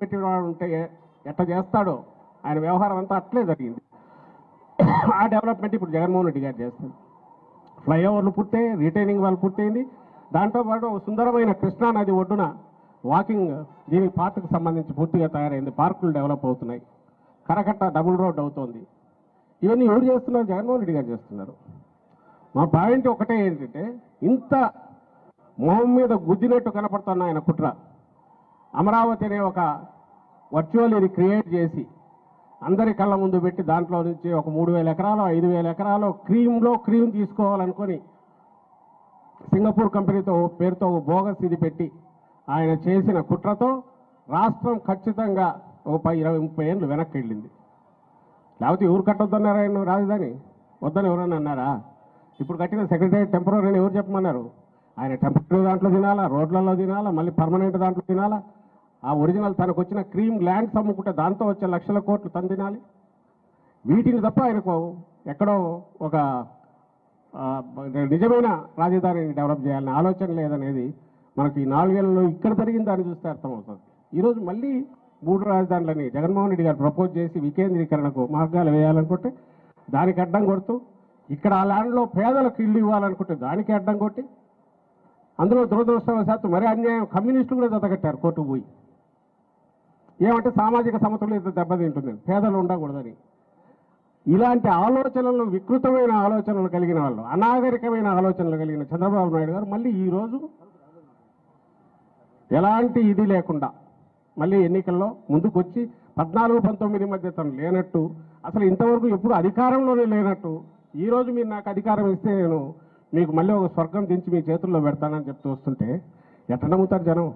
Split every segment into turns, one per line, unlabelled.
పెట్టినవాడు ఉంటే ఎట్లా చేస్తాడో ఆయన వ్యవహారం అంతా అట్లే జరిగింది. ఆ డెవలప్మెంట్ ఇప్పుడు జగన్మోహన్ రెడ్డి గారు చేస్తారు ఫ్లైఓవర్లు పూర్తయి రిటైనింగ్ వాళ్ళు పూర్తయింది. దాంతోపాటు ఒక సుందరమైన కృష్ణా నది ఒడ్డున వాకింగ్ దీనికి పార్క్కి సంబంధించి పూర్తిగా తయారైంది. పార్కులు డెవలప్ అవుతున్నాయి. కరకట్ట డబుల్ రోడ్ అవుతోంది. ఇవన్నీ ఎవరు చేస్తున్నారు? జగన్మోహన్ రెడ్డి గారు చేస్తున్నారు. మా పాయింట్ ఒకటే ఏంటంటే ఇంత మొహం మీద గుద్దినట్టు కనపడుతున్న ఆయన కుట్ర. అమరావతి అనే ఒక వర్చువల్ ఇది క్రియేట్ చేసి అందరి కళ్ళ ముందు పెట్టి దాంట్లో నుంచి ఒక మూడు వేల ఎకరాలు ఐదు వేల ఎకరాలు క్రీమ్లో క్రీమ్ తీసుకోవాలనుకొని సింగపూర్ కంపెనీతో పేరుతో ఓ బోగస్ ఇది పెట్టి ఆయన చేసిన కుట్రతో రాష్ట్రం ఖచ్చితంగా ఒక పై ఇరవై ముప్పై ఏళ్ళు వెనక్కి వెళ్ళింది. లేకపోతే ఎవరు కట్టొద్దన్నారా ఆయన రాజధాని? వద్దని ఎవరన్నా అన్నారా? ఇప్పుడు కట్టిన సెక్రటరీ టెంపరీ అని ఎవరు చెప్పమన్నారు? ఆయన టెంపరీ దాంట్లో తినాలా రోడ్లలో తినాలా మళ్ళీ పర్మనెంట్ దాంట్లో తినాలా? ఆ ఒరిజినల్ తనకు వచ్చిన క్రీమ్ ల్యాండ్స్ అమ్ముకుంటే దాంతో వచ్చే లక్షల కోట్లు తను తినాలి? వీటిని తప్ప ఆయనకు ఎక్కడో ఒక నిజమైన రాజధానిని డెవలప్ చేయాలనే ఆలోచన లేదనేది మనకి ఈ నాలుగేళ్ళలో ఇక్కడ జరిగిన దాన్ని చూస్తే అర్థమవుతుంది. ఈరోజు మళ్ళీ మూడు రాజధానులని జగన్మోహన్ రెడ్డి గారు ప్రపోజ్ చేసి వికేంద్రీకరణకు మార్గాలు వేయాలనుకుంటే దానికి అడ్డం కొడుతూ ఇక్కడ ఆ ల్యాండ్లో పేదలకు ఇల్లు ఇవ్వాలనుకుంటే దానికి అడ్డం కొట్టి అందులో దురదృష్టవశాత్తు మరీ అన్యాయం కమ్యూనిస్టులు కూడా జతకట్టారు కోర్టుకు పోయి. ఏమంటే సామాజిక సమతుల్యత దెబ్బతింటుంది పేదలు ఉండకూడదని. ఇలాంటి ఆలోచనలు వికృతమైన ఆలోచనలు కలిగిన వాళ్ళు అనాగరికమైన ఆలోచనలు కలిగిన చంద్రబాబు నాయుడు గారు మళ్ళీ ఈరోజు ఎలాంటి ఇది లేకుండా మళ్ళీ ఎన్నికల్లో ముందుకొచ్చి పద్నాలుగు పంతొమ్మిది మధ్య తను లేనట్టు అసలు ఇంతవరకు ఎప్పుడు అధికారంలోనే లేనట్టు ఈరోజు మీరు నాకు అధికారం ఇస్తే నేను మీకు మళ్ళీ ఒక స్వర్గం దించి మీ చేతుల్లో పెడతానని చెప్తూ వస్తుంటే ఎట్ట నమ్ముతారు జనం?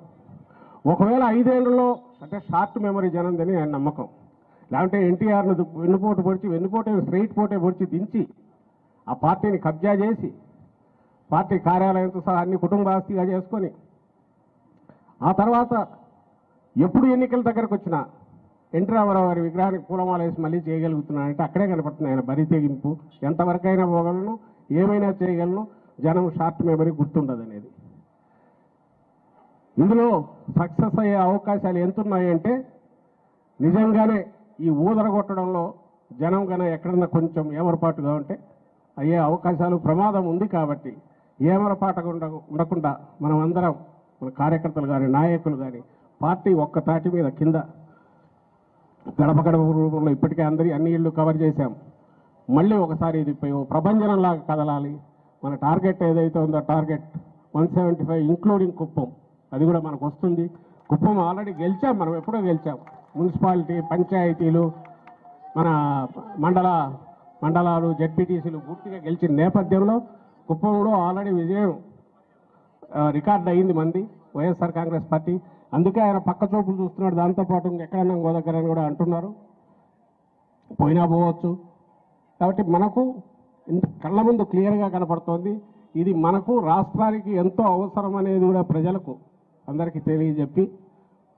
ఒకవేళ ఐదేళ్ళలో అంటే షార్ట్ మెమరీ జనందని ఆయన నమ్మకం. లేకుంటే ఎన్టీఆర్ను వెన్నుపోటు పొడిచి వెన్నుపోటే స్ట్రైట్ పోటే పొడిచి దించి ఆ పార్టీని కబ్జా చేసి పార్టీ కార్యాలయంతో సహా అన్ని కుటుంబ ఆస్తిగా చేసుకొని ఆ తర్వాత ఎప్పుడు ఎన్నికల దగ్గరకు వచ్చినా ఎన్టీ రామారావు గారి విగ్రహానికి పూలమాల వేసి మళ్ళీ చేయగలుగుతున్నానంటే అక్కడే కనపడుతుంది ఆయన బరి తెగింపు. ఎంతవరకైనా పోగలను ఏమైనా చేయగలను జనం షార్ట్ మెమరీ గుర్తుండదు అనేది ఇందులో సక్సెస్ అయ్యే అవకాశాలు ఎంతున్నాయంటే నిజంగానే ఈ ఊదరగొట్టడంలో జనం గన ఎక్కడన్నా కొంచెం ఏమరపాటుగా ఉంటే అయ్యే అవకాశాలు ప్రమాదం ఉంది కాబట్టి ఏమరపాటుగా ఉండ ఉండకుండా మనం అందరం మన కార్యకర్తలు కానీ నాయకులు కానీ పార్టీ ఒక్క తాటి మీద కింద గడప గడప రూపంలో ఇప్పటికే అందరి అన్ని ఇళ్ళు కవర్ చేశాం. మళ్ళీ ఒకసారి ఇది ప్రభంజనంలాగా కదలాలి. మన టార్గెట్ ఏదైతే ఉందో target one seventy five including Kuppam. అది కూడా మనకు వస్తుంది. కుప్పం ఆల్రెడీ గెలిచాం మనం ఎప్పుడో గెలిచాం. మున్సిపాలిటీ పంచాయతీలు మన మండల మండలాలు జడ్పీటీసీలు పూర్తిగా గెలిచిన నేపథ్యంలో కుప్పంలో ఆల్రెడీ విజయం రికార్డ్ అయింది మంది వైఎస్ఆర్ కాంగ్రెస్ పార్టీ. అందుకే ఆయన పక్క చూపులు చూస్తున్నాడు. దాంతోపాటు ఎక్కడన్నా ఇంకో అని కూడా అంటున్నారు. పోయినా పోవచ్చు. కాబట్టి మనకు ఇంత కళ్ళ ముందు క్లియర్గా కనపడుతోంది. ఇది మనకు రాష్ట్రానికి ఎంతో అవసరం అనేది కూడా ప్రజలకు అందరికీ తెలియజెప్పి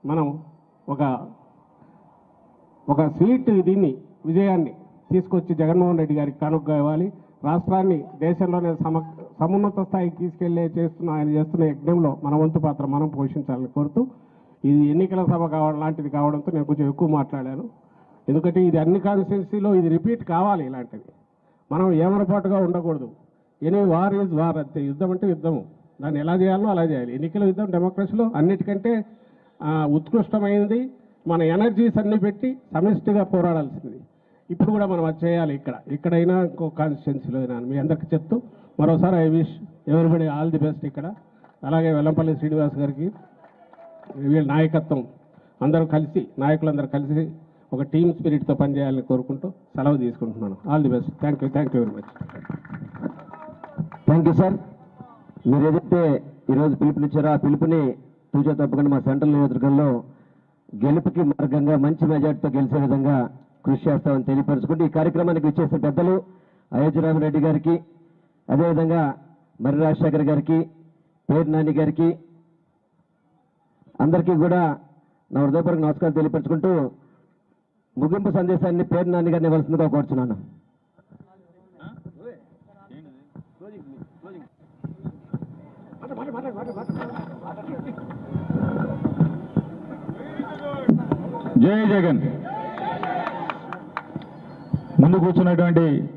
మనం ఒక ఒక స్వీట్ దీన్ని విజయాన్ని తీసుకొచ్చి జగన్మోహన్ రెడ్డి గారికి కానుక ఇవ్వాలి. రాష్ట్రాన్ని దేశంలోనే సమ సమున్నత స్థాయికి తీసుకెళ్ళే చేస్తున్న ఆయన చేస్తున్న యజ్ఞంలో మన వంతు పాత్ర మనం పోషించాలని కోరుతూ ఇది ఎన్నికల సభ కావడం లాంటిది కావడంతో నేను కొంచెం ఎక్కువ మాట్లాడాను. ఎందుకంటే ఇది అన్ని కాన్స్టిట్యున్సీలో ఇది రిపీట్ కావాలి ఇలాంటిది. మనం ఏమరపాటుగా ఉండకూడదు. ఎనీ వార్ ఈజ్ వార్ అంతే. యుద్ధం అంటే యుద్ధము. దాన్ని ఎలా చేయాలో అలా చేయాలి. ఎన్నికల యుద్ధం డెమోక్రసీలో అన్నిటికంటే ఉత్కృష్టమైనది మన ఎనర్జీస్ అన్ని పెట్టి సమిష్టిగా పోరాడాల్సింది. ఇప్పుడు కూడా మనం అది చేయాలి ఇక్కడ. ఇక్కడైనా ఇంకో కాన్స్టిట్యున్సీలో అయినా మీ అందరికీ చెప్తూ మరోసారి I wish everybody all the best ఇక్కడ. అలాగే వెల్లంపల్లి శ్రీనివాస్ గారికి వీళ్ళ నాయకత్వం అందరూ కలిసి నాయకులందరూ కలిసి ఒక టీమ్ స్పిరిట్తో పనిచేయాలని కోరుకుంటూ సెలవు తీసుకుంటున్నాను. All the best thank you thank you very much
thank you sir మీరు ఏదైతే ఈరోజు పిలుపునిచ్చారో ఆ పిలుపుని తూచా తప్పకుండా మా సెంట్రల్ నియోజకవర్గంలో గెలుపుకి మార్గంగా మంచి మెజార్టీతో గెలిచే విధంగా కృషి చేస్తామని తెలియపరచుకుంటూ ఈ కార్యక్రమానికి ఇచ్చేసే పెద్దలు అయోధ్యరామరెడ్డి గారికి అదేవిధంగా మర్రి రాజశేఖర్ గారికి పేరు నాని గారికి అందరికీ కూడా నా హృదయపూర్వక నమస్కారం తెలియపరచుకుంటూ ముగింపు సందేశాన్ని పేరు నాని గారిని ఇవ్వాల్సిందిగా కోరుచున్నాను.
జై జగన్. ముందు కూర్చున్నటువంటి